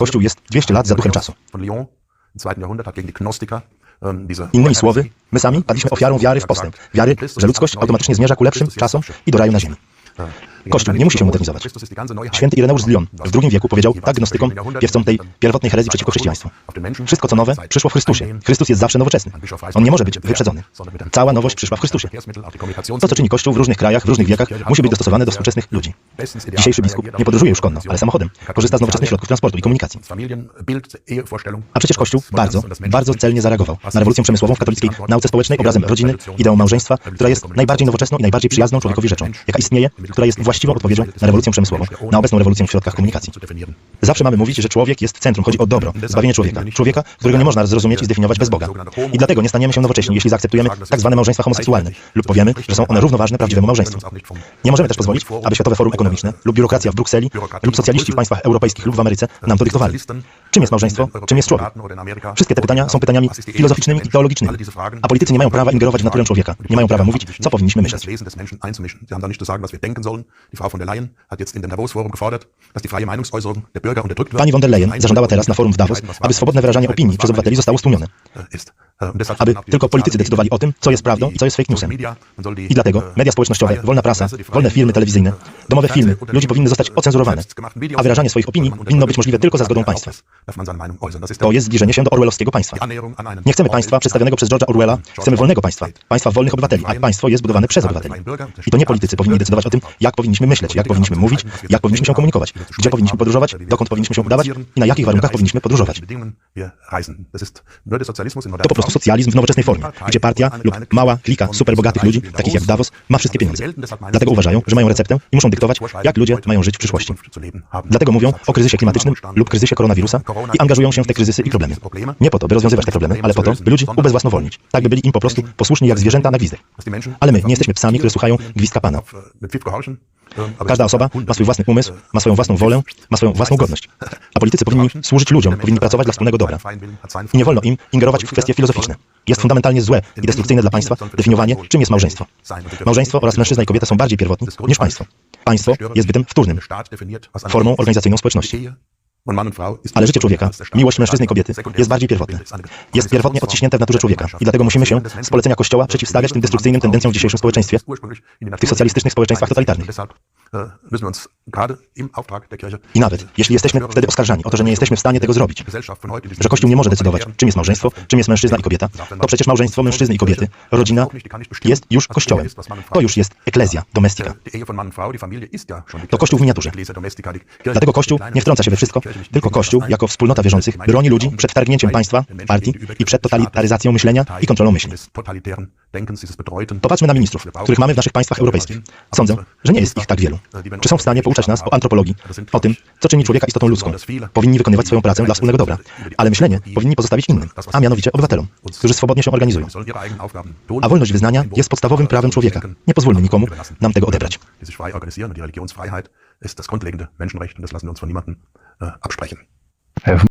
Kościół jest 200 lat za duchem czasu. Ähm, Innymi słowy, my sami padliśmy ofiarą wiary w postęp. Wiary, że ludzkość automatycznie zmierza ku lepszym czasom i do raju na ziemi. Kościół nie musi się modernizować. Święty Ireneusz z Lyon w II wieku powiedział tak gnostykom, piewcom tej pierwotnej herezji przeciwko chrześcijaństwu. Wszystko co nowe przyszło w Chrystusie. Chrystus jest zawsze nowoczesny. On nie może być wyprzedzony. Cała nowość przyszła w Chrystusie. To, co czyni Kościół w różnych krajach, w różnych wiekach, musi być dostosowane do współczesnych ludzi. Dzisiejszy biskup nie podróżuje już konno, ale samochodem. Korzysta z nowoczesnych środków transportu i komunikacji. A przecież Kościół bardzo, bardzo celnie zareagował na rewolucję przemysłową w katolickiej nauce społecznej obrazem rodziny, ideą małżeństwa, która jest najbardziej nowoczesną i najbardziej przyjazną człowiekowi rzeczą, jaka istnieje, która jest właściwą odpowiedzią na rewolucję przemysłową, na obecną rewolucję w środkach komunikacji. Zawsze mamy mówić, że człowiek jest w centrum, chodzi o dobro, zbawienie człowieka. Człowieka, którego nie można zrozumieć i zdefiniować bez Boga. I dlatego nie staniemy się nowocześni, jeśli zaakceptujemy tak zwane małżeństwa homoseksualne lub powiemy, że są one równoważne prawdziwemu małżeństwu. Nie możemy też pozwolić, aby Światowe Forum Ekonomiczne lub biurokracja w Brukseli lub socjaliści w państwach europejskich lub w Ameryce nam to dyktowali. Czym jest małżeństwo? Czym jest człowiek? Wszystkie te pytania są pytaniami filozoficznymi i teologicznymi. A politycy nie mają prawa ingerować w naturę człowieka. Nie mają prawa mówić, co powinniśmy myśleć. Sie haben da nicht zu sagen, was wir denken sollen. Die Frau von der Leyen hat jetzt in dem Davos-Forum gefordert, dass die freie Meinungsäußerung der Bürger unterdrückt wird. Pani von der Leyen zażądała teraz na forum w Davos, aby swobodne wyrażanie opinii przez obywateli zostało stłumione. Aby tylko politycy decydowali o tym, co jest prawdą i co jest fake newsem. Die, I dlatego äh, media społecznościowe, freie wolna prasa, wolne filmy telewizyjne, domowe filmy, ludzie powinny zostać ocenzurowane, a wyrażanie swoich opinii winno być możliwe tylko za zgodą państwa. To jest zbliżenie się do orwellowskiego państwa. Nie chcemy państwa przedstawionego przez George'a Orwella, chcemy wolnego państwa, państwa wolnych obywateli, a państwo jest budowane przez obywateli. I to nie politycy powinni decydować o tym, jak powinniśmy myśleć, jak powinniśmy mówić, jak powinniśmy się komunikować, gdzie powinniśmy podróżować, dokąd powinniśmy się udawać i na jakich warunkach powinniśmy podróżować. To po prostu socjalizm w nowoczesnej formie, gdzie partia lub mała klika superbogatych ludzi, takich jak Davos, ma wszystkie pieniądze. Dlatego uważają, że mają receptę i muszą dyktować, jak ludzie mają żyć w przyszłości. Dlatego mówią o kryzysie klimatycznym lub kryzysie koronawirusa i angażują się w te kryzysy i problemy. Nie po to, by rozwiązywać te problemy, ale po to, by ludzi ubezwłasnowolnić. Tak by byli im po prostu posłuszni jak zwierzęta na gwizdek. Ale my nie jesteśmy psami, które słuchają gwizdka Pana. Każda osoba ma swój własny umysł, ma swoją własną wolę, ma swoją własną godność. A politycy powinni służyć ludziom, powinni pracować dla wspólnego dobra. I nie wolno im ingerować w kwestie filozoficzne. Jest fundamentalnie złe i destrukcyjne dla państwa definiowanie, czym jest małżeństwo. Małżeństwo oraz mężczyzna i kobieta są bardziej pierwotni niż państwo. Państwo jest bytem wtórnym, formą organizacyjną społeczności. Ale życie człowieka, miłość mężczyzny i kobiety jest bardziej pierwotne. Jest pierwotnie odciśnięte w naturze człowieka. i dlatego musimy się z polecenia Kościoła przeciwstawiać tym destrukcyjnym tendencjom w dzisiejszym społeczeństwie, w tych socjalistycznych społeczeństwach totalitarnych. I nawet, jeśli jesteśmy wtedy oskarżani o to, że nie jesteśmy w stanie tego zrobić, że Kościół nie może decydować, czym jest małżeństwo, czym jest mężczyzna i kobieta, to przecież małżeństwo mężczyzny i kobiety, rodzina jest już Kościołem. To już jest eklezja domestika. To Kościół w miniaturze. Dlatego Kościół nie wtrąca się we wszystko, tylko Kościół, jako wspólnota wierzących, broni ludzi przed wtargnięciem państwa, partii i przed totalitaryzacją myślenia i kontrolą myśli. Popatrzmy na ministrów, których mamy w naszych państwach europejskich. Sądzę, że nie jest ich tak wielu. Czy są w stanie pouczać nas o antropologii, o tym, co czyni człowieka istotą ludzką? Powinni wykonywać swoją pracę dla wspólnego dobra, ale myślenie powinni pozostawić innym, a mianowicie obywatelom, którzy swobodnie się organizują. A wolność wyznania jest podstawowym prawem człowieka. Nie pozwólmy nikomu nam tego odebrać. die sich frei organisieren und die Religionsfreiheit ist das grundlegende Menschenrecht und das lassen wir uns von niemandem äh, absprechen.